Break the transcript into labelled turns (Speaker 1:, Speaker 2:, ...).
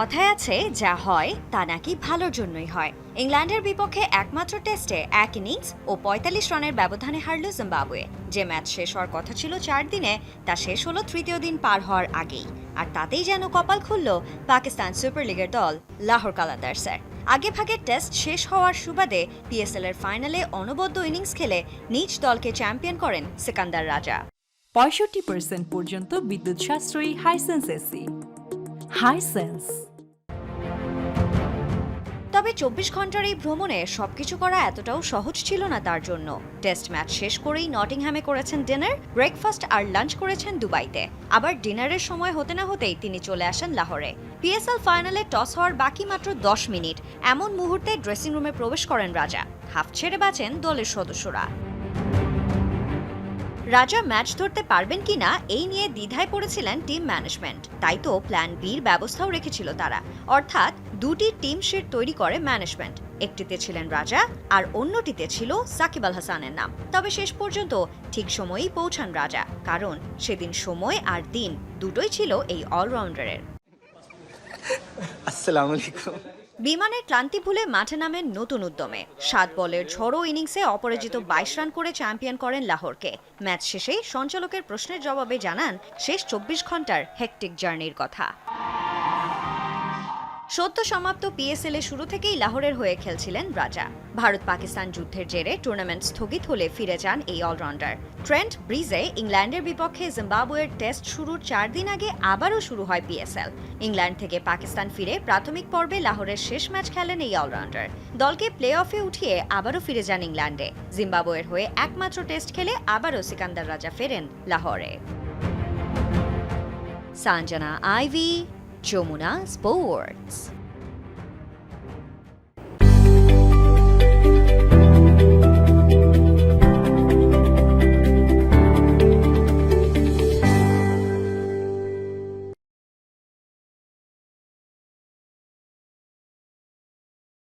Speaker 1: কথায় আছে, যা হয় তা নাকি ভালোর জন্যই হয়। ইংল্যান্ডের বিপক্ষে একমাত্র টেস্টে এক ইনিংস ও পঁয়তাল্লিশ রানের ব্যবধানে হারল জিম্বাবুয়ে। যে ম্যাচ শেষ হওয়ার কথা ছিল চার দিনে, তা শেষ হলো তৃতীয় দিন পার হওয়ার আগেই। আর তাতেই যেন কপাল খুলল পাকিস্তান সুপার লিগের দল, লাহোর কালাদার্সের। আগে ভাগে টেস্ট শেষ হওয়ার সুবাদে পিএসএল এর ফাইনালে অনবদ্য ইনিংস খেলে নিজ দলকে চ্যাম্পিয়ন করেন সিকান্দার রাজা।
Speaker 2: পঁয়ষট্টি পার্সেন্ট পর্যন্ত বিদ্যুৎ সাশ্রয়ী হাইসেন্স এসি হাইসেন্স
Speaker 1: তবে চব্বিশ ঘণ্টার এই ভ্রমণে সবকিছু করা এতটাও সহজ ছিল না তার জন্য। টেস্ট ম্যাচ শেষ করেই নটিংহ্যামে করেছেন ডিনার, ব্রেকফাস্ট আর লাঞ্চ করেছেন দুবাইতে। আবার ডিনারের সময় হতে না হতেই তিনি চলে আসেন লাহোরে। পিএসএল ফাইনালে টস হওয়ার বাকি মাত্র দশ মিনিট। এমন মুহূর্তে ড্রেসিং রুমে প্রবেশ করেন রাজা। হাফ ছেড়ে বাঁচেন দলের সদস্যরা। রাজা ম্যাচ ধরতে পারবেন কিনা, এই নিয়ে দ্বিধায় পড়েছিলেন টিম ম্যানেজমেন্ট তাই তো প্ল্যান বির ব্যবস্থাও রেখেছিল তারা। অর্থাৎ দুটি টিম শিট তৈরি করে ম্যানেজমেন্ট একটিতে ছিলেন রাজা, আর অন্যটিতে ছিল সাকিব আল হাসানের নাম। তবে শেষ পর্যন্ত ঠিক সময়েই পৌঁছান রাজা। কারণ সেদিন সময় আর দিন দুটোই ছিল এই অলরাউন্ডারের
Speaker 3: আসসালামু আলাইকুম।
Speaker 1: বিমানের ক্লান্তি ভুলে মাঠে নামেন নতুন উদ্যমে। সাত বলের ঝড়ো ইনিংসে অপরাজিত বাইশ রান করে চ্যাম্পিয়ন করেন লাহোরকে। ম্যাচ শেষে সঞ্চালকের প্রশ্নের জবাবে জানান, শেষ চব্বিশ ঘণ্টার হেকটিক জার্নির কথা। সদ্য সমাপ্ত পিএসএল এ শুরু থেকেই লাহোরের হয়ে খেলছিলেন রাজা। ভারত পাকিস্তান যুদ্ধের জেরে টুর্নামেন্ট স্থগিত হলে ফিরে যান এই অলরাউন্ডার ট্রেন্ট ব্রিজে ইংল্যান্ডের বিপক্ষে জিম্বাবুয়ের টেস্ট শুরুর চার দিন আগে আবারও শুরু হয় পিএসএল। ইংল্যান্ড থেকে পাকিস্তান ফিরে প্রাথমিক পর্বে লাহোরের শেষ ম্যাচ খেলেন এই অলরাউন্ডার দলকে প্লে অফে উঠিয়ে আবারও ফিরে যান ইংল্যান্ডে। জিম্বাবুয়ের হয়ে একমাত্র টেস্ট খেলে আবারও সিকান্দার রাজা ফেরেন লাহোরে। Sanjana Ivy Jomuna Sports.